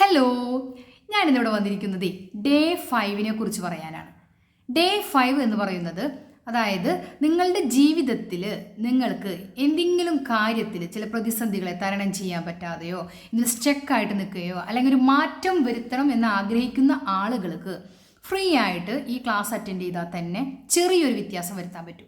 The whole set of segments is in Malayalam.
ഹലോ ഞാനിന്നിവിടെ വന്നിരിക്കുന്നത് ഡേ ഫൈവിനെ കുറിച്ച് പറയാനാണ്. ഡേ ഫൈവ് എന്ന് പറയുന്നത് അതായത് നിങ്ങളുടെ ജീവിതത്തിൽ നിങ്ങൾക്ക് എന്തെങ്കിലും കാര്യത്തിൽ ചില പ്രതിസന്ധികളെ തരണം ചെയ്യാൻ പറ്റാതെയോ ഇതിൽ സ്റ്റക്കായിട്ട് നിൽക്കുകയോ അല്ലെങ്കിൽ ഒരു മാറ്റം വരുത്തണം എന്ന് ആഗ്രഹിക്കുന്ന ആളുകൾക്ക് ഫ്രീ ആയിട്ട് ഈ ക്ലാസ് അറ്റൻഡ് ചെയ്താൽ തന്നെ ചെറിയൊരു വ്യത്യാസം വരുത്താൻ പറ്റും.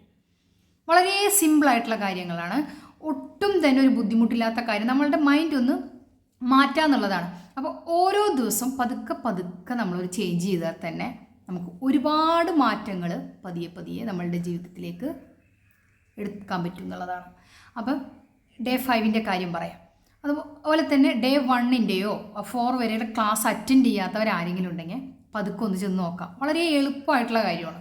വളരെ സിമ്പിളായിട്ടുള്ള കാര്യങ്ങളാണ്. ഒട്ടും തന്നെ ഒരു ബുദ്ധിമുട്ടില്ലാത്ത കാര്യം. നമ്മളുടെ മൈൻഡ് ഒന്ന് മാറ്റാന്നുള്ളതാണ്. അപ്പോൾ ഓരോ ദിവസം പതുക്കെ പതുക്കെ നമ്മളൊരു ചേഞ്ച് ചെയ്താൽ തന്നെ നമുക്ക് ഒരുപാട് മാറ്റങ്ങൾ പതിയെ പതിയെ നമ്മളുടെ ജീവിതത്തിലേക്ക് എടുക്കാൻ പറ്റും എന്നുള്ളതാണ്. അപ്പം ഡേ ഫൈവിന്റെ കാര്യം പറയാം. അതുപോലെ തന്നെ ഡേ വണ്ണിന്റെയോ ഫോർ വരെയുള്ള ക്ലാസ് അറ്റൻഡ് ചെയ്യാത്തവരാരെങ്കിലും ഉണ്ടെങ്കിൽ പതുക്കെ ഒന്ന് ചെന്ന് നോക്കാം. വളരെ എളുപ്പമായിട്ടുള്ള കാര്യമാണ്.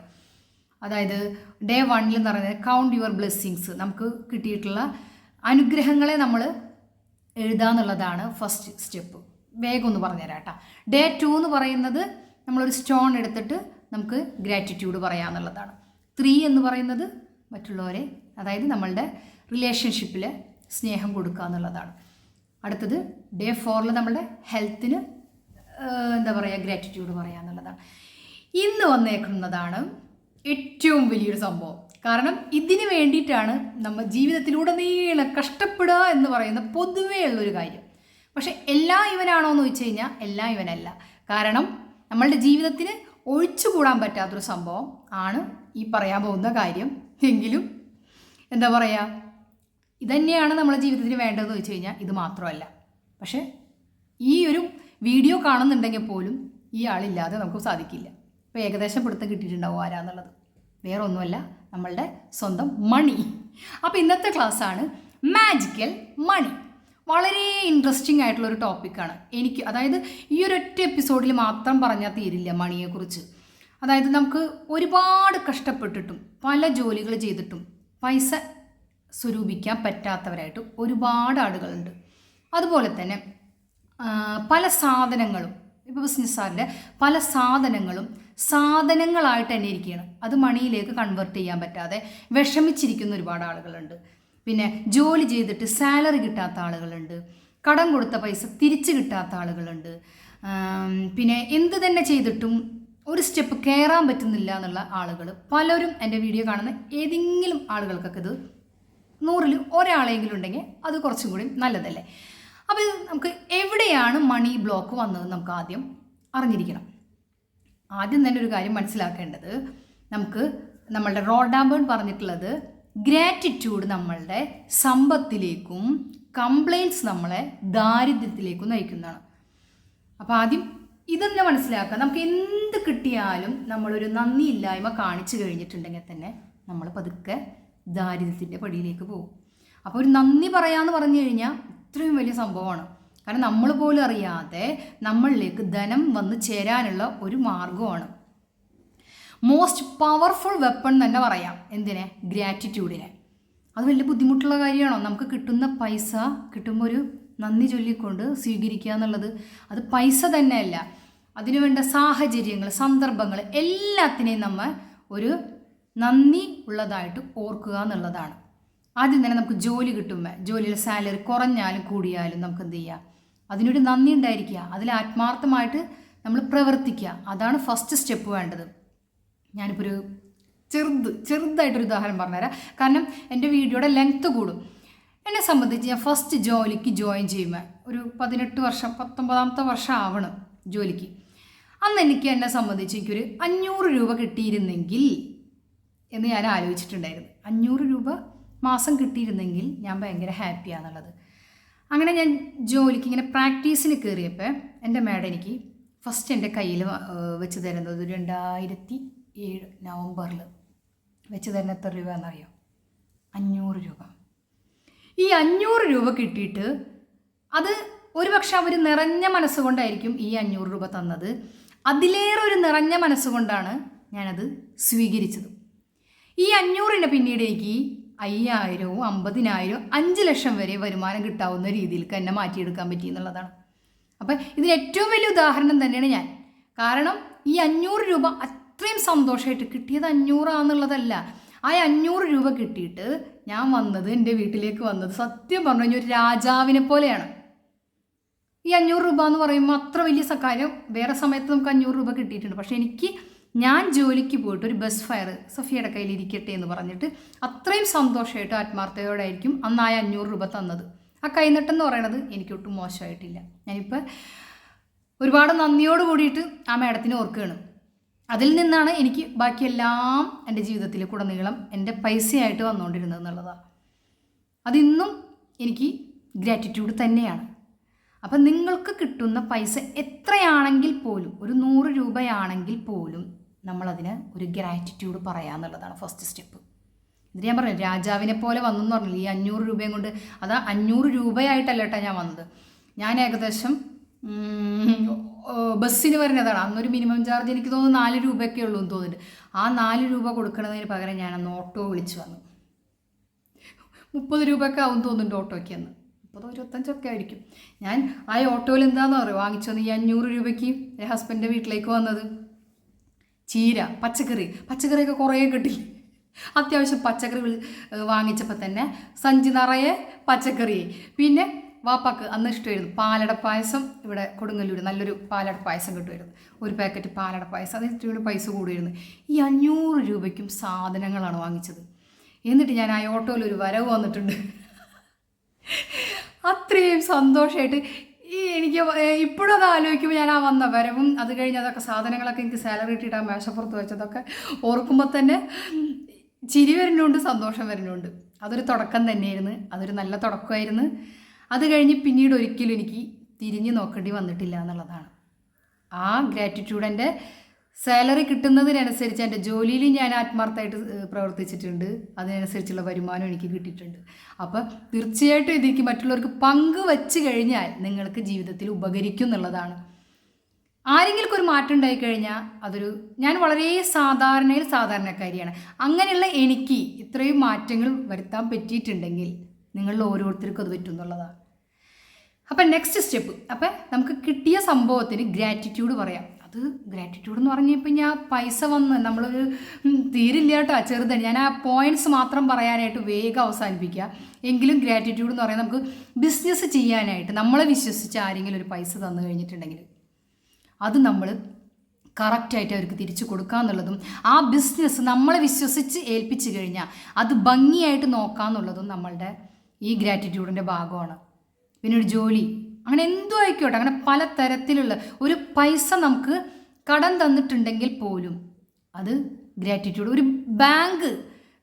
അതായത് ഡേ വണ്ണിൽ എന്ന് പറയുന്നത് കൗണ്ട് യുവർ ബ്ലെസ്സിങ്സ് നമുക്ക് കിട്ടിയിട്ടുള്ള അനുഗ്രഹങ്ങളെ നമ്മൾ എഴുതാന്നുള്ളതാണ് ഫസ്റ്റ് സ്റ്റെപ്പ് വേഗം ഒന്ന് പറഞ്ഞുതരാം കേട്ടോ ഡേ ടു എന്ന് പറയുന്നത് നമ്മളൊരു സ്റ്റോൺ എടുത്തിട്ട് നമുക്ക് ഗ്രാറ്റിറ്റ്യൂഡ് പറയാമെന്നുള്ളതാണ് ത്രീ എന്ന് പറയുന്നത് മറ്റുള്ളവരെ അതായത് നമ്മളുടെ റിലേഷൻഷിപ്പിൽ സ്നേഹം കൊടുക്കുക എന്നുള്ളതാണ്. അടുത്തത് ഡേ ഫോറിൽ നമ്മളുടെ ഹെൽത്തിന് എന്താ പറയുക ഗ്രാറ്റിറ്റ്യൂഡ് പറയുക എന്നുള്ളതാണ് ഇന്ന് വന്നേക്കുന്നതാണ് ഏറ്റവും വലിയൊരു സംഭവം. കാരണം ഇതിന് വേണ്ടിയിട്ടാണ് നമ്മൾ ജീവിതത്തിലുടനീളം കഷ്ടപ്പെടുക എന്ന് പറയുന്ന പൊതുവേ ഉള്ളൊരു കാര്യം. പക്ഷെ എല്ലാ ഇവനാണോ എന്ന് ചോദിച്ചു കഴിഞ്ഞാൽ എല്ലാ ഇവനല്ല. കാരണം നമ്മളുടെ ജീവിതത്തിന് ഒഴിച്ചുകൂടാൻ പറ്റാത്തൊരു സംഭവം ആണ് ഈ പറയാൻ പോകുന്ന കാര്യം. എങ്കിലും എന്താ പറയുക ഇതന്നെയാണ് നമ്മുടെ ജീവിതത്തിന് വേണ്ടതെന്ന് വെച്ച് കഴിഞ്ഞാൽ ഇത് മാത്രമല്ല. പക്ഷേ ഈ ഒരു വീഡിയോ കാണുന്നുണ്ടെങ്കിൽ പോലും ഈ ആളില്ലാതെ നമുക്ക് സാധിക്കില്ല. ഇപ്പോൾ ഏകദേശം പിടുത്തം കിട്ടിയിട്ടുണ്ടാവും ആരാന്നുള്ളത്. വേറെ ഒന്നുമല്ല നമ്മളുടെ സ്വന്തം മണി. അപ്പോൾ ഇന്നത്തെ ക്ലാസ്സാണ് മാജിക്കൽ മണി വളരെ ഇൻട്രസ്റ്റിംഗ് ആയിട്ടുള്ള ഒരു ടോപ്പിക്കാണ് എനിക്ക് അതായത് ഈ ഒരു ഒറ്റ എപ്പിസോഡിൽ മാത്രം പറഞ്ഞാൽ തീരില്ല മണിയെക്കുറിച്ച്. അതായത് നമുക്ക് ഒരുപാട് കഷ്ടപ്പെട്ടിട്ടും പല ജോലികൾ ചെയ്തിട്ടും പൈസ സ്വരൂപിക്കാൻ പറ്റാത്തവരായിട്ട് ഒരുപാട് ആളുകളുണ്ട്. അതുപോലെ തന്നെ പല സാധനങ്ങളും ഇപ്പോൾ ബിസിനസ്സുകാരുടെ പല സാധനങ്ങളും സാധനങ്ങളായിട്ട് തന്നെ ഇരിക്കുകയാണ്. അത് മണിയിലേക്ക് കൺവേർട്ട് ചെയ്യാൻ പറ്റാതെ വിഷമിച്ചിരിക്കുന്ന ഒരുപാട് ആളുകളുണ്ട്. പിന്നെ ജോലി ചെയ്തിട്ട് സാലറി കിട്ടാത്ത ആളുകളുണ്ട്. കടം കൊടുത്ത പൈസ തിരിച്ചു കിട്ടാത്ത ആളുകളുണ്ട്. പിന്നെ എന്ത് തന്നെ ചെയ്തിട്ടും ഒരു സ്റ്റെപ്പ് കയറാൻ പറ്റുന്നില്ല എന്നുള്ള ആളുകൾ. പലരും എന്റെ വീഡിയോ കാണുന്ന ഏതെങ്കിലും ആളുകൾക്കൊക്കെ ഇത് നൂറിൽ ഒരാളെങ്കിലും ഉണ്ടെങ്കിൽ അത് കുറച്ചും കൂടി നല്ലതല്ലേ? അപ്പോൾ നമുക്ക് എവിടെയാണ് മണി ബ്ലോക്ക് വന്നത് നമുക്ക് ആദ്യം അറിഞ്ഞിരിക്കണം. ആദ്യം തന്നെ ഒരു കാര്യം മനസ്സിലാക്കേണ്ടത്. നമുക്ക് നമ്മളുടെ റോഡാമ്പേൺ പറഞ്ഞിട്ടുള്ളത് ഗ്രാറ്റിറ്റ്യൂഡ് നമ്മളുടെ സമ്പത്തിലേക്കും കംപ്ലൈന്റ്സ് നമ്മളെ ദാരിദ്ര്യത്തിലേക്കും നയിക്കുന്നതാണ്. അപ്പോൾ ആദ്യം ഇതെന്നെ മനസ്സിലാക്കുക. നമുക്ക് എന്ത് കിട്ടിയാലും നമ്മളൊരു നന്ദിയില്ലായ്മ കാണിച്ചു കഴിഞ്ഞിട്ടുണ്ടെങ്കിൽ തന്നെ നമ്മൾ പതുക്കെ ദാരിദ്ര്യത്തിന്റെ പടിയിലേക്ക് പോകും. അപ്പോൾ ഒരു നന്ദി പറയാമെന്ന് പറഞ്ഞു കഴിഞ്ഞാൽ ഇത്രയും വലിയ സംഭവമാണ്. കാരണം നമ്മൾ പോലും അറിയാതെ നമ്മളിലേക്ക് ധനം വന്ന് ചേരാനുള്ള ഒരു മാർഗമാണ് മോസ്റ്റ് പവർഫുൾ വെപ്പൺ തന്നെ പറയാം. എന്തിനെ? ഗ്രാറ്റിറ്റ്യൂഡിനെ അത് വലിയ ബുദ്ധിമുട്ടുള്ള കാര്യമാണോ? നമുക്ക് കിട്ടുന്ന പൈസ കിട്ടുമ്പോൾ ഒരു നന്ദി ചൊല്ലിക്കൊണ്ട് സ്വീകരിക്കുക എന്നുള്ളത് അത് പൈസ തന്നെയല്ല. അതിനുവേണ്ട സാഹചര്യങ്ങൾ സന്ദർഭങ്ങൾ എല്ലാത്തിനെയും നമ്മൾ ഒരു നന്ദി ഉള്ളതായിട്ട് ഓർക്കുക എന്നുള്ളതാണ്. ആദ്യം തന്നെ നമുക്ക് ജോലി കിട്ടുമ്പോൾ ജോലിയിൽ സാലറി കുറഞ്ഞാലും കൂടിയാലും നമുക്ക് എന്ത് ചെയ്യുക അതിനൊരു നന്ദി ഉണ്ടായിരിക്കുക. അതിൽ ആത്മാർത്ഥമായിട്ട് നമ്മൾ പ്രവർത്തിക്കുക. അതാണ് ഫസ്റ്റ് സ്റ്റെപ്പ് വേണ്ടത്. ഞാനിപ്പോൾ ഒരു ചെറുത് ചെറുതായിട്ടൊരു ഉദാഹരണം പറഞ്ഞുതരാം. കാരണം എന്റെ വീഡിയോയുടെ ലെങ്ത്ത് കൂടും. എന്നെ സംബന്ധിച്ച് ഞാൻ ഫസ്റ്റ് ജോലിക്ക് ജോയിൻ ചെയ്യുമ്പോൾ ഒരു പതിനെട്ട് വർഷം പത്തൊമ്പതാമത്തെ വർഷം ആവണം ജോലിക്ക്. അന്ന് എനിക്ക് എന്നെ സംബന്ധിച്ച് എനിക്കൊരു അഞ്ഞൂറ് രൂപ കിട്ടിയിരുന്നെങ്കിൽ എന്ന് ഞാൻ ആലോചിച്ചിട്ടുണ്ടായിരുന്നു. അഞ്ഞൂറ് രൂപ മാസം കിട്ടിയിരുന്നെങ്കിൽ ഞാൻ ഭയങ്കര ഹാപ്പിയാണെന്നുള്ളത് അങ്ങനെ ഞാൻ ജോലിക്ക് ഇങ്ങനെ പ്രാക്ടീസിന് കയറിയപ്പോൾ എന്റെ മാഡം എനിക്ക് ഫസ്റ്റ് എന്റെ കയ്യിൽ വെച്ച് തരുന്നത് രണ്ടായിരത്തി ഏഴ് നവംബറിൽ വെച്ച് തരുന്ന എത്ര രൂപ എന്നറിയോ അഞ്ഞൂറ് രൂപ. ഈ അഞ്ഞൂറ് രൂപ കിട്ടിയിട്ട് അത് ഒരുപക്ഷെ അവർ നിറഞ്ഞ മനസ്സുകൊണ്ടായിരിക്കും ഈ അഞ്ഞൂറ് രൂപ തന്നത്. അതിലേറെ ഒരു നിറഞ്ഞ മനസ്സുകൊണ്ടാണ് ഞാനത് സ്വീകരിച്ചത്. ഈ അഞ്ഞൂറിന്റെ പിന്നീട് എനിക്ക് അയ്യായിരവും അമ്പതിനായിരവും അഞ്ച് ലക്ഷം വരെ വരുമാനം കിട്ടാവുന്ന രീതിയിലേക്ക് എന്നെ മാറ്റിയെടുക്കാൻ പറ്റി എന്നുള്ളതാണ്. അപ്പം ഇതിന് ഏറ്റവും വലിയ ഉദാഹരണം തന്നെയാണ് ഞാൻ. കാരണം ഈ അഞ്ഞൂറ് രൂപ അത്രയും സന്തോഷമായിട്ട് കിട്ടിയത് അഞ്ഞൂറാന്നുള്ളതല്ല. ആ അഞ്ഞൂറ് രൂപ കിട്ടിയിട്ട് ഞാൻ വന്നത് എന്റെ വീട്ടിലേക്ക് വന്നത് സത്യം പറഞ്ഞു കഴിഞ്ഞാൽ ഒരു രാജാവിനെ പോലെയാണ്. ഈ അഞ്ഞൂറ് രൂപ എന്ന് പറയുമ്പോൾ അത്ര വലിയ സക്കാര്യം കാര്യം വേറെ സമയത്ത് നമുക്ക് അഞ്ഞൂറ് രൂപ കിട്ടിയിട്ടുണ്ട്. പക്ഷേ എനിക്ക് ഞാൻ ജോലിക്ക് പോയിട്ട് ഒരു ബസ് ഫയർ സഫിയയുടെ കയ്യിൽ ഇരിക്കട്ടെ എന്ന് പറഞ്ഞിട്ട് അത്രയും സന്തോഷമായിട്ട് ആത്മാർത്ഥതയോടായിരിക്കും അന്ന് ആ അഞ്ഞൂറ് രൂപ തന്നത്. ആ കൈനട്ടെന്ന് പറയണത് എനിക്കൊട്ടും മോശമായിട്ടില്ല. ഞാനിപ്പോൾ ഒരുപാട് നന്ദിയോട് കൂടിയിട്ട് ആ മാഡത്തിനെ ഓർക്കുകയാണ്. അതിൽ നിന്നാണ് എനിക്ക് ബാക്കിയെല്ലാം എന്റെ ജീവിതത്തിൽ കൂടെ നീളം എന്റെ പൈസയായിട്ട് വന്നുകൊണ്ടിരുന്നത് എന്നുള്ളതാണ് അതിന്നും എനിക്ക് ഗ്രാറ്റിറ്റ്യൂഡ് തന്നെയാണ്. അപ്പം നിങ്ങൾക്ക് കിട്ടുന്ന പൈസ എത്രയാണെങ്കിൽ പോലും ഒരു നൂറ് രൂപയാണെങ്കിൽ പോലും നമ്മളതിന് ഒരു ഗ്രാറ്റിറ്റ്യൂഡ് പറയുക എന്നുള്ളതാണ് ഫസ്റ്റ് സ്റ്റെപ്പ് ഇത് ഞാൻ പറഞ്ഞു രാജാവിനെ പോലെ വന്നു എന്ന് പറഞ്ഞില്ല ഈ അഞ്ഞൂറ് രൂപയും കൊണ്ട്. അതാ അഞ്ഞൂറ് രൂപയായിട്ടല്ല കേട്ടോ ഞാൻ വന്നത്. ഞാൻ ഏകദേശം ബസ്സിന് വരുന്നതാണ്. അന്നൊരു മിനിമം ചാർജ് എനിക്ക് തോന്നുന്നു നാല് രൂപയൊക്കെ ഉള്ളൂ എന്ന് തോന്നുന്നുണ്ട്. ആ നാല് രൂപ കൊടുക്കുന്നതിന് പകരം ഞാൻ അന്ന് ഓട്ടോ വിളിച്ചു വന്നു. മുപ്പത് രൂപയൊക്കെ ആവും തോന്നുന്നുണ്ട് ഓട്ടോയ്ക്ക് അന്ന്. മുപ്പതോ ഇരുപത്തഞ്ചൊക്കെ ആയിരിക്കും. ഞാൻ ആ ഓട്ടോയിൽ എന്താണെന്ന് പറയുക വന്ന് ഈ അഞ്ഞൂറ് രൂപയ്ക്ക് എന്റെ ഹസ്ബൻഡിന്റെ വീട്ടിലേക്ക് വന്നത്? ചീര പച്ചക്കറി. പച്ചക്കറിയൊക്കെ കുറേ കിട്ടി അത്യാവശ്യം പച്ചക്കറി വാങ്ങിച്ചപ്പോൾ തന്നെ സഞ്ചി നിറയെ പച്ചക്കറി. പിന്നെ വാപ്പാക്ക് അന്ന് ഇഷ്ടമായിരുന്നു പാലട പായസം ഇവിടെ കൊടുങ്ങല്ലൂർ നല്ലൊരു പാലട പായസം കിട്ടുമായിരുന്നു. ഒരു പാക്കറ്റ് പാലട പായസം. അതിന് ഇത്തിരി പൈസ കൂടുമായിരുന്നു. ഈ അഞ്ഞൂറ് രൂപയ്ക്കും സാധനങ്ങളാണ് വാങ്ങിച്ചത്. എന്നിട്ട് ഞാൻ ആ ഓട്ടോയിൽ ഒരു വരവ് വന്നിട്ടുണ്ട്. അത്രയും സന്തോഷമായിട്ട് ഈ എനിക്ക് ഇപ്പോഴും അത് ആലോചിക്കുമ്പോൾ ഞാൻ ആ വന്ന വരവും അത് കഴിഞ്ഞ് അതൊക്കെ സാധനങ്ങളൊക്കെ എനിക്ക് സാലറി കിട്ടിയിട്ട് ആ മേശപ്പുറത്ത് വെച്ചതൊക്കെ ഓർക്കുമ്പോൾ തന്നെ ചിരി വരുന്നുണ്ട് സന്തോഷം വരുന്നുണ്ട്. അതൊരു തുടക്കം തന്നെയായിരുന്നു അതൊരു നല്ല തുടക്കമായിരുന്നു. അത് കഴിഞ്ഞ് പിന്നീട് ഒരിക്കലും എനിക്ക് തിരിഞ്ഞു നോക്കേണ്ടി വന്നിട്ടില്ല എന്നുള്ളതാണ്. ആ ഗ്രാറ്റിറ്റ്യൂഡ് എന്റെ സാലറി കിട്ടുന്നതിനനുസരിച്ച് എന്റെ ജോലിയിൽ ഞാൻ ആത്മാർത്ഥമായിട്ട് പ്രവർത്തിച്ചിട്ടുണ്ട്. അതിനനുസരിച്ചുള്ള വരുമാനം എനിക്ക് കിട്ടിയിട്ടുണ്ട്. അപ്പം തീർച്ചയായിട്ടും ഇതിലേക്ക് മറ്റുള്ളവർക്ക് പങ്ക് വച്ച് കഴിഞ്ഞാൽ നിങ്ങൾക്ക് ജീവിതത്തിൽ ഉപകരിക്കും എന്നുള്ളതാണ്. ആരെങ്കിലും ഒരു മാറ്റം ഉണ്ടായി കഴിഞ്ഞാൽ അതൊരു ഞാൻ വളരെ സാധാരണയിൽ സാധാരണക്കാരിയാണ്. അങ്ങനെയുള്ള എനിക്ക് ഇത്രയും മാറ്റങ്ങൾ വരുത്താൻ പറ്റിയിട്ടുണ്ടെങ്കിൽ നിങ്ങളിൽ ഓരോരുത്തർക്കും അത് പറ്റും എന്നുള്ളതാണ്. അപ്പം നെക്സ്റ്റ് സ്റ്റെപ്പ്. അപ്പം നമുക്ക് കിട്ടിയ സംഭവത്തിന് ഗ്രാറ്റിറ്റ്യൂഡ് പറയാം. അത് ഗ്രാറ്റിറ്റ്യൂഡ് എന്ന് പറഞ്ഞപ്പോൾ ഞാൻ പൈസ വന്ന് നമ്മളൊരു തീരില്ല കേട്ടോ ചെറുതാണ് ഞാൻ ആ പോയിന്റ്സ് മാത്രം പറയാനായിട്ട് വേഗം അവസാനിപ്പിക്കുക എങ്കിലും ഗ്രാറ്റിറ്റ്യൂഡ് എന്ന് പറയുന്നത് നമുക്ക് ബിസിനസ് ചെയ്യാനായിട്ട് നമ്മളെ വിശ്വസിച്ച് ആരെങ്കിലും ഒരു പൈസ തന്നു കഴിഞ്ഞിട്ടുണ്ടെങ്കിൽ അത് നമ്മൾ കറക്റ്റായിട്ട് അവർക്ക് തിരിച്ചു കൊടുക്കുക എന്നുള്ളതും ആ ബിസിനസ് നമ്മളെ വിശ്വസിച്ച് ഏൽപ്പിച്ചു കഴിഞ്ഞാൽ അത് ഭംഗിയായിട്ട് നോക്കുക എന്നുള്ളതും നമ്മളുടെ ഈ ഗ്രാറ്റിറ്റ്യൂഡിന്റെ ഭാഗമാണ്. പിന്നെ ഒരു ജോലി. അങ്ങനെ എന്തോ ആയിക്കോട്ടെ അങ്ങനെ പല തരത്തിലുള്ള ഒരു പൈസ നമുക്ക് കടം തന്നിട്ടുണ്ടെങ്കിൽ പോലും അത് ഗ്രാറ്റിറ്റ്യൂഡ് ഒരു ബാങ്ക്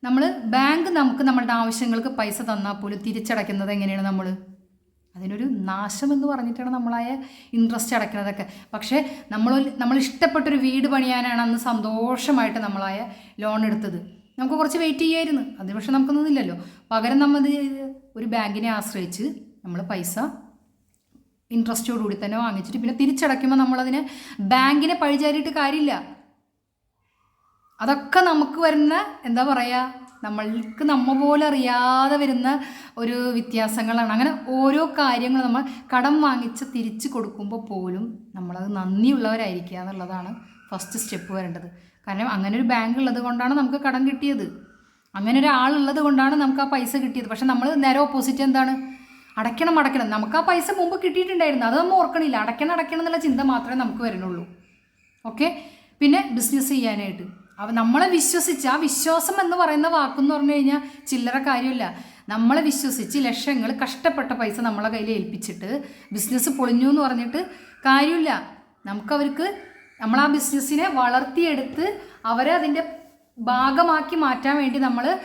നമ്മൾ ബാങ്ക് നമുക്ക് നമ്മളുടെ ആവശ്യങ്ങൾക്ക് പൈസ തന്നാൽ പോലും തിരിച്ചടയ്ക്കുന്നത് എങ്ങനെയാണ് നമ്മൾ അതിനൊരു നാശം എന്ന് പറഞ്ഞിട്ടാണ് നമ്മളായ ഇൻട്രസ്റ്റ് അടയ്ക്കുന്നതൊക്കെ. പക്ഷേ നമ്മൾ നമ്മൾ ഇഷ്ടപ്പെട്ടൊരു വീട് പണിയാനാണ് അന്ന് സന്തോഷമായിട്ട് നമ്മളായ ലോൺ എടുത്തത്. നമുക്ക് കുറച്ച് വെയിറ്റ് ചെയ്യായിരുന്നു. അത് പക്ഷെ നമുക്കൊന്നും ഇല്ലല്ലോ. പകരം നമ്മൾ ഒരു ബാങ്കിനെ ആശ്രയിച്ച് നമ്മൾ പൈസ ഇൻട്രസ്റ്റോടുകൂടി തന്നെ വാങ്ങിച്ചിട്ട്. പിന്നെ തിരിച്ചടയ്ക്കുമ്പോൾ നമ്മളതിനെ ബാങ്കിനെ പഴിചാരിയിട്ട് കാര്യമില്ല. അതൊക്കെ നമുക്ക് വരുന്ന എന്താ പറയുക നമ്മൾക്ക് നമ്മ പോലെ അറിയാതെ വരുന്ന ഒരു വ്യത്യാസങ്ങളാണ്. അങ്ങനെ ഓരോ കാര്യങ്ങൾ നമ്മൾ കടം വാങ്ങിച്ച് തിരിച്ച് കൊടുക്കുമ്പോൾ പോലും നമ്മളത് നന്ദിയുള്ളവരായിരിക്കുക എന്നുള്ളതാണ് ഫസ്റ്റ് സ്റ്റെപ്പ് വരേണ്ടത്. കാരണം അങ്ങനെ ഒരു ബാങ്ക് ഉള്ളത് കൊണ്ടാണ് നമുക്ക് കടം കിട്ടിയത്. അങ്ങനെ ഒരാളുള്ളത് കൊണ്ടാണ് നമുക്ക് ആ പൈസ കിട്ടിയത്. പക്ഷെ നമ്മൾ നേരെ ഓപ്പോസിറ്റ് എന്താണ്? അടയ്ക്കണം അടയ്ക്കണം. നമുക്ക് ആ പൈസ മുമ്പ് കിട്ടിയിട്ടുണ്ടായിരുന്നു. അത് നമ്മൾ ഓർക്കണില്ല. അടയ്ക്കണം അടയ്ക്കണം എന്നുള്ള ചിന്ത മാത്രമേ നമുക്ക് വരുന്നുള്ളൂ. ഓക്കെ പിന്നെ ബിസിനസ് ചെയ്യാനായിട്ട്. അവ നമ്മളെ വിശ്വസിച്ച് ആ വിശ്വാസം എന്ന് പറയുന്ന വാക്കെന്ന് പറഞ്ഞു കഴിഞ്ഞാൽ ചില്ലറ കാര്യമില്ല. നമ്മളെ വിശ്വസിച്ച് ലക്ഷങ്ങൾ കഷ്ടപ്പെട്ട പൈസ നമ്മളെ കയ്യിൽ ഏൽപ്പിച്ചിട്ട് ബിസിനസ് പൊളിഞ്ഞു എന്ന് പറഞ്ഞിട്ട് കാര്യമില്ല. നമുക്കവർക്ക് നമ്മൾ ആ ബിസിനസ്സിനെ വളർത്തിയെടുത്ത് അവരെ അതിന്റെ ഭാഗമാക്കി മാറ്റാൻ വേണ്ടി നമ്മൾ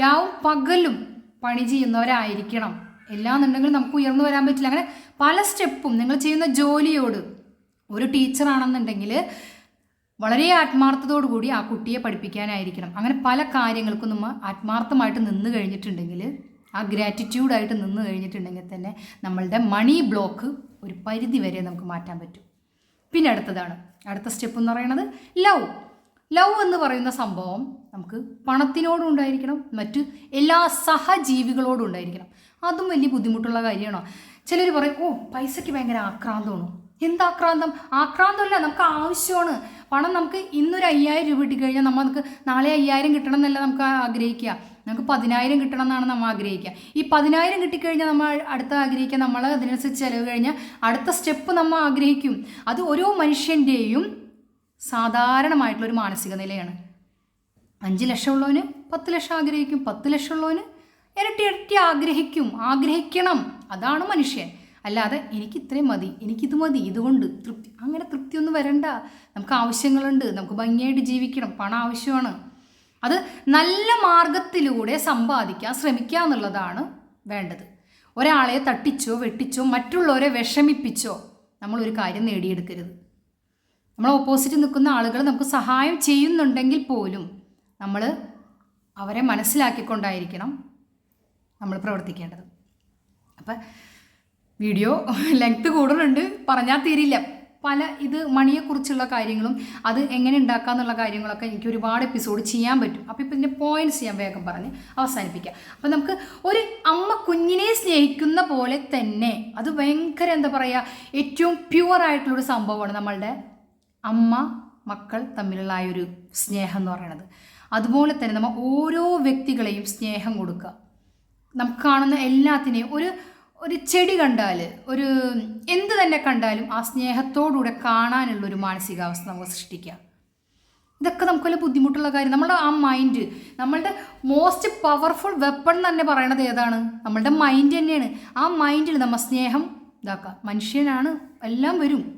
രാവും പകലും പണി ചെയ്യുന്നവരായിരിക്കണം. എല്ലാന്നുണ്ടെങ്കിൽ നമുക്ക് ഉയർന്നു വരാൻ പറ്റില്ല. അങ്ങനെ പല സ്റ്റെപ്പും നിങ്ങൾ ചെയ്യുന്ന ജോലിയോട് ഒരു ടീച്ചറാണെന്നുണ്ടെങ്കിൽ വളരെ ആത്മാർത്ഥതയോടു കൂടി ആ കുട്ടിയെ പഠിപ്പിക്കാനായിരിക്കണം. അങ്ങനെ പല കാര്യങ്ങൾക്കും നമ്മൾ ആത്മാർത്ഥമായിട്ട് നിന്ന് കഴിഞ്ഞിട്ടുണ്ടെങ്കിൽ ആ ഗ്രാറ്റിറ്റ്യൂഡായിട്ട് നിന്ന് കഴിഞ്ഞിട്ടുണ്ടെങ്കിൽ തന്നെ നമ്മളുടെ മണി ബ്ലോക്ക് ഒരു പരിധി വരെ നമുക്ക് മാറ്റാൻ പറ്റും. പിന്നെ അടുത്തതാണ്. അടുത്ത സ്റ്റെപ്പ് എന്ന് പറയുന്നത് ലവ് ലവ് എന്ന് പറയുന്ന സംഭവം നമുക്ക് പണത്തിനോടും ഉണ്ടായിരിക്കണം മറ്റ് എല്ലാ സഹജീവികളോടും ഉണ്ടായിരിക്കണം. അതും വലിയ ബുദ്ധിമുട്ടുള്ള കാര്യമാണോ? ചിലർ പറയും ഓ പൈസയ്ക്ക് ഭയങ്കര ആക്രാന്തമാണ്? എന്ത് ആക്രാന്തം? ആക്രാന്തമല്ല നമുക്ക് ആവശ്യമാണ്. പണം നമുക്ക് ഇന്നൊരു അയ്യായിരം രൂപ കിട്ടിക്കഴിഞ്ഞാൽ നമുക്ക് നാളെ അയ്യായിരം കിട്ടണം എന്നല്ല നമുക്ക് ആഗ്രഹിക്കുക. നമുക്ക് പതിനായിരം കിട്ടണം എന്നാണ് നമ്മൾ ആഗ്രഹിക്കുക. ഈ പതിനായിരം കിട്ടിക്കഴിഞ്ഞാൽ നമ്മൾ അടുത്ത ആഗ്രഹിക്കുക നമ്മൾ അതിനനുസരിച്ച് ചിലവ് കഴിഞ്ഞാൽ അടുത്ത സ്റ്റെപ്പ് നമ്മൾ ആഗ്രഹിക്കും. അത് ഓരോ മനുഷ്യന്റെയും സാധാരണമായിട്ടുള്ളൊരു മാനസിക നിലയാണ്. അഞ്ച് ലക്ഷം ഉള്ളവന് പത്ത് ലക്ഷം ആഗ്രഹിക്കും പത്ത് ലക്ഷം ഉള്ളവന് ഇരട്ടി ഇരട്ടി ആഗ്രഹിക്കും. ആഗ്രഹിക്കണം. അതാണ് മനുഷ്യൻ. അല്ലാതെ എനിക്ക് ഇത്രയും മതി എനിക്കിത് മതി ഇതുകൊണ്ട് തൃപ്തി അങ്ങനെ തൃപ്തിയൊന്നും വരണ്ട. നമുക്ക് ആവശ്യങ്ങളുണ്ട് നമുക്ക് ഭംഗിയായിട്ട് ജീവിക്കണം പണം ആവശ്യമാണ്. അത് നല്ല മാർഗത്തിലൂടെ സമ്പാദിക്കാൻ ശ്രമിക്കുക എന്നുള്ളതാണ് വേണ്ടത്. ഒരാളെ തട്ടിച്ചോ വെട്ടിച്ചോ മറ്റുള്ളവരെ വിഷമിപ്പിച്ചോ നമ്മളൊരു കാര്യം നേടിയെടുക്കരുത്. നമ്മൾ ഓപ്പോസിറ്റ് നിൽക്കുന്ന ആളുകൾ നമുക്ക് സഹായം ചെയ്യുന്നുണ്ടെങ്കിൽ പോലും നമ്മൾ അവരെ മനസ്സിലാക്കിക്കൊണ്ടായിരിക്കണം നമ്മൾ പ്രവർത്തിക്കേണ്ടത്. അപ്പം വീഡിയോ ലെങ്ത് കൂടുതലുണ്ട്. പറഞ്ഞാൽ തീരില്ല. പല ഇത് മണിയെക്കുറിച്ചുള്ള കാര്യങ്ങളും അത് എങ്ങനെ ഉണ്ടാക്കുക എന്നുള്ള കാര്യങ്ങളൊക്കെ എനിക്ക് ഒരുപാട് എപ്പിസോഡ് ചെയ്യാൻ പറ്റും. അപ്പോൾ ഇപ്പം ഇതിന്റെ പോയിന്റ്സ് ഞാൻ വേഗം പറഞ്ഞ് അവസാനിപ്പിക്കാം. അപ്പോൾ നമുക്ക് ഒരു അമ്മ കുഞ്ഞിനെ സ്നേഹിക്കുന്ന പോലെ തന്നെ അത് ഭയങ്കര എന്താ പറയുക ഏറ്റവും പ്യുവർ ആയിട്ടുള്ളൊരു സംഭവമാണ് നമ്മളുടെ അമ്മ മക്കൾ തമ്മിലുള്ള ആ ഒരു സ്നേഹം എന്ന് പറയുന്നത് അതുപോലെ തന്നെ നമ്മൾ ഓരോ വ്യക്തികളെയും സ്നേഹം കൊടുക്കുക. നമുക്ക് കാണുന്ന എല്ലാത്തിനെയും ഒരു ഒരു ചെടി കണ്ടാൽ ഒരു എന്ത് തന്നെ കണ്ടാലും ആ സ്നേഹത്തോടുകൂടെ കാണാനുള്ള ഒരു മാനസികാവസ്ഥ നമുക്ക് സൃഷ്ടിക്കാം ഇതൊക്കെ നമുക്ക് വലിയ ബുദ്ധിമുട്ടുള്ള കാര്യം. നമ്മുടെ ആ മൈൻഡ് നമ്മളുടെ മോസ്റ്റ് പവർഫുൾ വെപ്പൺ തന്നെ പറയണത് ഏതാണ്? നമ്മളുടെ മൈൻഡ് തന്നെയാണ്. ആ മൈൻഡിൽ നമ്മൾ സ്നേഹം ഇതാക്കുക. മനുഷ്യനാണ് എല്ലാം വരും.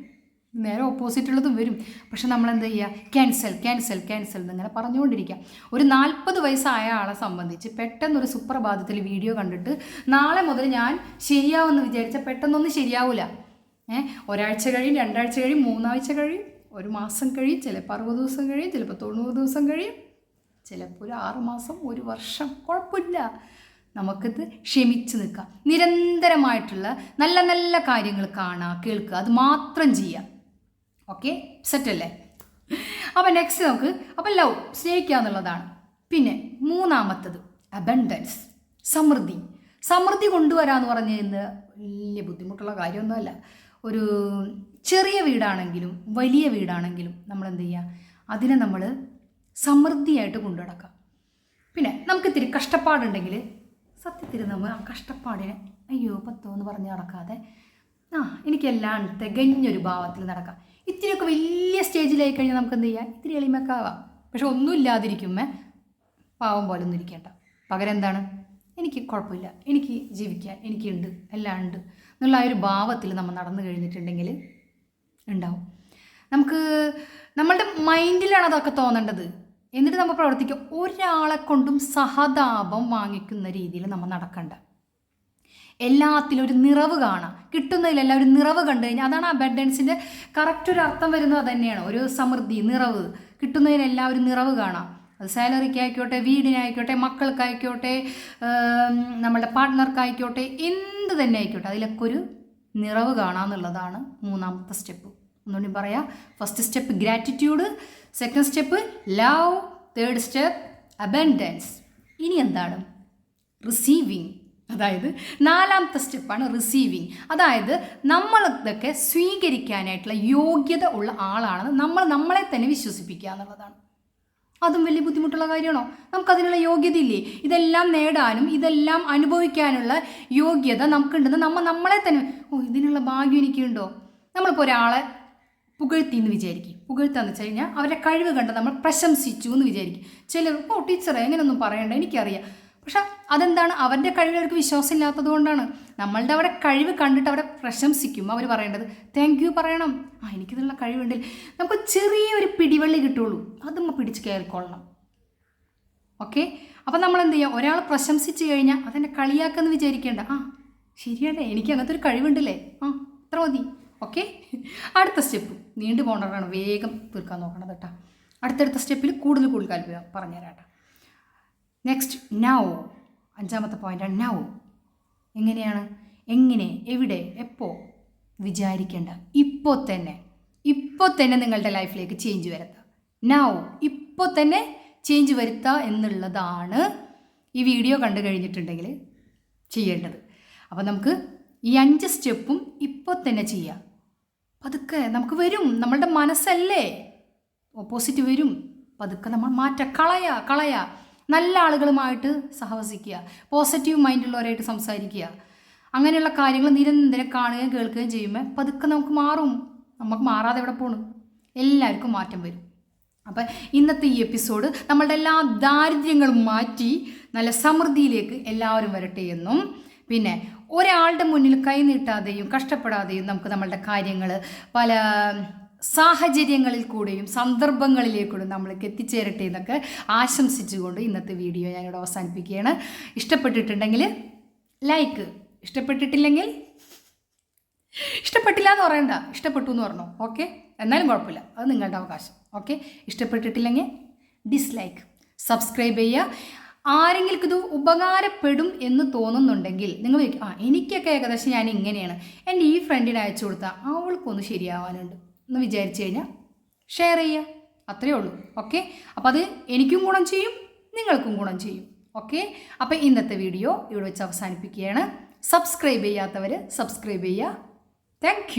നേരെ ഓപ്പോസിറ്റ് വരും. പക്ഷെ നമ്മൾ എന്താ ചെയ്യുക ക്യാൻസൽ ക്യാൻസൽ ക്യാൻസൽ എന്നിങ്ങനെ പറഞ്ഞുകൊണ്ടിരിക്കുക ഒരു നാൽപ്പത് വയസ്സായ ആളെ സംബന്ധിച്ച് പെട്ടെന്നൊരു സുപ്രഭാതത്തിൽ വീഡിയോ കണ്ടിട്ട് നാളെ മുതൽ ഞാൻ ശരിയാവുമെന്ന് വിചാരിച്ചാൽ പെട്ടെന്നൊന്നും ശരിയാവില്ല ഏഹ് ഒരാഴ്ച കഴിയും രണ്ടാഴ്ച കഴിയും മൂന്നാഴ്ച കഴിയും ഒരു മാസം കഴിയും ചിലപ്പോൾ അറുപത് ദിവസം കഴിയും ചിലപ്പോൾ തൊണ്ണൂറ് ദിവസം കഴിയും. ചിലപ്പോൾ ഒരു ആറുമാസം ഒരു വർഷം കുഴപ്പമില്ല. നമുക്കിത് ക്ഷമിച്ച് നിൽക്കാം. നിരന്തരമായിട്ടുള്ള നല്ല നല്ല കാര്യങ്ങൾ കാണുക കേൾക്കുക. അത് മാത്രം ചെയ്യുക ഓക്കെ സെറ്റല്ലേ അപ്പോൾ നെക്സ്റ്റ് നമുക്ക് അപ്പോൾ ലവ് സ്നേഹിക്കുക എന്നുള്ളതാണ്. പിന്നെ മൂന്നാമത്തത് അബൻഡൻസ് സമൃദ്ധി. സമൃദ്ധി കൊണ്ടുവരാന്ന് പറഞ്ഞു കഴിഞ്ഞാൽ വലിയ ബുദ്ധിമുട്ടുള്ള കാര്യമൊന്നുമല്ല. ഒരു ചെറിയ വീടാണെങ്കിലും വലിയ വീടാണെങ്കിലും നമ്മൾ എന്ത് ചെയ്യുക? അതിനെ നമ്മൾ സമൃദ്ധിയായിട്ട് കൊണ്ടു നടക്കാം പിന്നെ നമുക്ക് ഇത്തിരി കഷ്ടപ്പാടുണ്ടെങ്കിൽ സത്യത്തിൽ നമ്മൾ ആ കഷ്ടപ്പാടിനെ അയ്യോ പത്തോ എന്ന് പറഞ്ഞ് നടക്കാതെ ആ എനിക്കെല്ലാം തികഞ്ഞൊരു ഭാവത്തിൽ നടക്കാം. ഇത്തിരിയൊക്കെ വലിയ സ്റ്റേജിലായി കഴിഞ്ഞാൽ നമുക്ക് എന്ത് ചെയ്യാം? ഇത്തിരി എളിമക്കാവാം പക്ഷെ ഒന്നും ഇല്ലാതിരിക്കുമേ പാവം പോലെ ഒന്നും ഇരിക്കേണ്ട. പകരം എന്താണ്? എനിക്ക് കുഴപ്പമില്ല. എനിക്ക് ജീവിക്കാൻ എനിക്കുണ്ട് എല്ലാം ഉണ്ട്. എന്നുള്ള ആ ഒരു ഭാവത്തിൽ നമ്മൾ നടന്നു കഴിഞ്ഞിട്ടുണ്ടെങ്കിൽ ഉണ്ടാവും. നമുക്ക് നമ്മളുടെ മൈൻഡിലാണ് അതൊക്കെ തോന്നേണ്ടത്. എന്നിട്ട് നമ്മൾ പ്രവർത്തിക്കുക ഒരാളെ കൊണ്ടും സഹതാപം വാങ്ങിക്കുന്ന രീതിയിൽ നമ്മൾ നടക്കണ്ട. എല്ലാത്തിലും ഒരു നിറവ് കാണാം. കിട്ടുന്നതിലെല്ലാം ഒരു നിറവ് കണ്ടു കഴിഞ്ഞാൽ അതാണ് അബൻഡൻസിന്റെ കറക്റ്റ് ഒരു അർത്ഥം വരുന്നത് തന്നെയാണ്. ഒരു സമൃദ്ധി നിറവ്. കിട്ടുന്നതിലെല്ലാം ഒരു നിറവ് കാണാം. അത് സാലറിക്കായിക്കോട്ടെ വീടിനായിക്കോട്ടെ മക്കൾക്കായിക്കോട്ടെ നമ്മളുടെ പാർട്ട്ണർക്കായിക്കോട്ടെ എന്ത് തന്നെ ആയിക്കോട്ടെ അതിലൊക്കെ ഒരു നിറവ് കാണാമെന്നുള്ളതാണ് മൂന്നാമത്തെ സ്റ്റെപ്പ് ഒന്നുകൂടി പറയാം. First step gratitude second step love third step abundance ഇനി എന്താണ്? റിസീവിങ് അതായത് നാലാമത്തെ സ്റ്റെപ്പാണ് റിസീവിങ് അതായത് നമ്മൾ ഇതൊക്കെ സ്വീകരിക്കാനായിട്ടുള്ള യോഗ്യത ഉള്ള ആളാണെന്ന് നമ്മൾ നമ്മളെ തന്നെ വിശ്വസിപ്പിക്കുക എന്നുള്ളതാണ്. അതും വലിയ ബുദ്ധിമുട്ടുള്ള കാര്യമാണോ? നമുക്കതിനുള്ള യോഗ്യത ഇല്ലേ ഇതെല്ലാം നേടാനും ഇതെല്ലാം അനുഭവിക്കാനുള്ള യോഗ്യത നമുക്കുണ്ടെന്ന് നമ്മൾ നമ്മളെ തന്നെ ഓ ഇതിനുള്ള ഭാഗ്യം എനിക്കുണ്ടോ? നമ്മളിപ്പോൾ ഒരാളെ പുകഴ്ത്തി എന്ന് വിചാരിക്കും. പുകഴ്ത്താന്ന് വെച്ച് കഴിഞ്ഞാൽ അവരുടെ കഴിവ് കണ്ട് നമ്മൾ പ്രശംസിച്ചു എന്ന് വിചാരിക്കും. ചിലർ ഓ ടീച്ചറെ എങ്ങനെയൊന്നും പറയണ്ട എനിക്കറിയാം. പക്ഷെ അതെന്താണ്? അവന്റെ കഴിവിൽ അവർക്ക് വിശ്വാസം ഇല്ലാത്തത് കൊണ്ടാണ്. നമ്മളുടെ അവിടെ കഴിവ് കണ്ടിട്ട് അവരെ പ്രശംസിക്കും അവർ പറയേണ്ടത് താങ്ക് യു പറയണം. ആ എനിക്കിതിനുള്ള കഴിവുണ്ടെങ്കിൽ നമുക്ക് ചെറിയൊരു പിടിവള്ളി കിട്ടുള്ളൂ. അത് നമ്മൾ പിടിച്ച് കയറിക്കൊള്ളണം ഓക്കെ? അപ്പം നമ്മൾ എന്ത് ചെയ്യുക? ഒരാൾ പ്രശംസിച്ച് കഴിഞ്ഞാൽ അതെന്നെ കളിയാക്കെന്ന് വിചാരിക്കേണ്ട. ആ ശരിയല്ലേ? എനിക്ക് അങ്ങനത്തെ ഒരു കഴിവുണ്ടല്ലേ? ആ അത്ര മതി. ഓക്കെ? അടുത്ത സ്റ്റെപ്പ്. നീണ്ടു പോകേണ്ടതാണ് വേഗം തീർക്കാൻ നോക്കണം കേട്ടോ. അടുത്തടുത്ത സ്റ്റെപ്പിൽ കൂടുതൽ കൂടുതൽ കാര്യം പറഞ്ഞുതരാം നെക്സ്റ്റ് നൗ അഞ്ചാമത്തെ പോയിന്റാണ് നൗ എങ്ങനെയാണ്? എങ്ങനെ എവിടെ എപ്പോൾ വിചാരിക്കേണ്ട. ഇപ്പോൾ തന്നെ. ഇപ്പോൾ തന്നെ നിങ്ങളുടെ ലൈഫിലേക്ക് ചേഞ്ച് വരുത്തുക നൗ ഇപ്പോൾ തന്നെ ചേഞ്ച് വരുത്തുക എന്നുള്ളതാണ് ഈ വീഡിയോ കണ്ടു കഴിഞ്ഞിട്ടുണ്ടെങ്കിൽ ചെയ്യേണ്ടത്. അപ്പോൾ നമുക്ക് ഈ അഞ്ച് സ്റ്റെപ്പും ഇപ്പോൾ തന്നെ ചെയ്യാം. പതുക്കെ നമുക്ക് വരും. നമ്മളുടെ മനസ്സല്ലേ? ഓപ്പോസിറ്റ് വരും. പതുക്കെ നമ്മൾ മാറ്റ. കളയാ കളയാ. നല്ല ആളുകളുമായിട്ട് സഹവസിക്കുക പോസിറ്റീവ് മൈൻഡുള്ളവരായിട്ട് സംസാരിക്കുക. അങ്ങനെയുള്ള കാര്യങ്ങൾ നിരന്തരം കാണുകയും കേൾക്കുകയും ചെയ്യുമ്പോൾ പതുക്കെ നമുക്ക് മാറും. നമുക്ക് മാറാതെ എവിടെ പോണു? എല്ലാവർക്കും മാറ്റം വരും. അപ്പം ഇന്നത്തെ ഈ എപ്പിസോഡ് നമ്മളുടെ എല്ലാ ദാരിദ്ര്യങ്ങളും മാറ്റി നല്ല സമൃദ്ധിയിലേക്ക് എല്ലാവരും വരട്ടെ എന്നും. പിന്നെ ഒരാളുടെ മുന്നിൽ കൈ നീട്ടാതെയും കഷ്ടപ്പെടാതെയും നമുക്ക് നമ്മളുടെ കാര്യങ്ങൾ പല സാഹചര്യങ്ങളിൽ കൂടെയും സന്ദർഭങ്ങളിലേക്കൂടെ നമ്മൾക്ക് എത്തിച്ചേരട്ടെ എന്നൊക്കെ ആശംസിച്ചുകൊണ്ട് ഇന്നത്തെ വീഡിയോ ഞാനിവിടെ അവസാനിപ്പിക്കുകയാണ്. ഇഷ്ടപ്പെട്ടിട്ടുണ്ടെങ്കിൽ ലൈക്ക്. ഇഷ്ടപ്പെട്ടിട്ടില്ലെങ്കിൽ ഇഷ്ടപ്പെട്ടില്ല എന്ന് പറയണ്ട. ഇഷ്ടപ്പെട്ടു എന്ന് പറഞ്ഞു. ഓക്കെ? എന്നാലും കുഴപ്പമില്ല. അത് നിങ്ങളുടെ അവകാശം. ഓക്കെ? ഇഷ്ടപ്പെട്ടിട്ടില്ലെങ്കിൽ ഡിസ്ലൈക്ക് സബ്സ്ക്രൈബ് ചെയ്യുക. ആരെങ്കിലും ഇത് ഉപകാരപ്പെടും എന്ന് തോന്നുന്നുണ്ടെങ്കിൽ നിങ്ങൾ ആ എനിക്കൊക്കെ ഏകദേശം ഞാൻ ഇങ്ങനെയാണ്. എന്റെ ഈ ഫ്രണ്ടിനെ അയച്ചു കൊടുത്താൽ അവൾക്കൊന്ന് ശരിയാവാനുണ്ട്. എന്ന് വിചാരിച്ചു കഴിഞ്ഞാൽ ഷെയർ ചെയ്യുക. അത്രയേ ഉള്ളൂ. ഓക്കെ അപ്പോൾ അത് എനിക്കും ഗുണം ചെയ്യും നിങ്ങൾക്കും ഗുണം ചെയ്യും. ഓക്കെ അപ്പോൾ ഇന്നത്തെ വീഡിയോ ഇവിടെ വെച്ച് അവസാനിപ്പിക്കുകയാണ്. സബ്സ്ക്രൈബ് ചെയ്യാത്തവർ സബ്സ്ക്രൈബ് ചെയ്യുക. താങ്ക്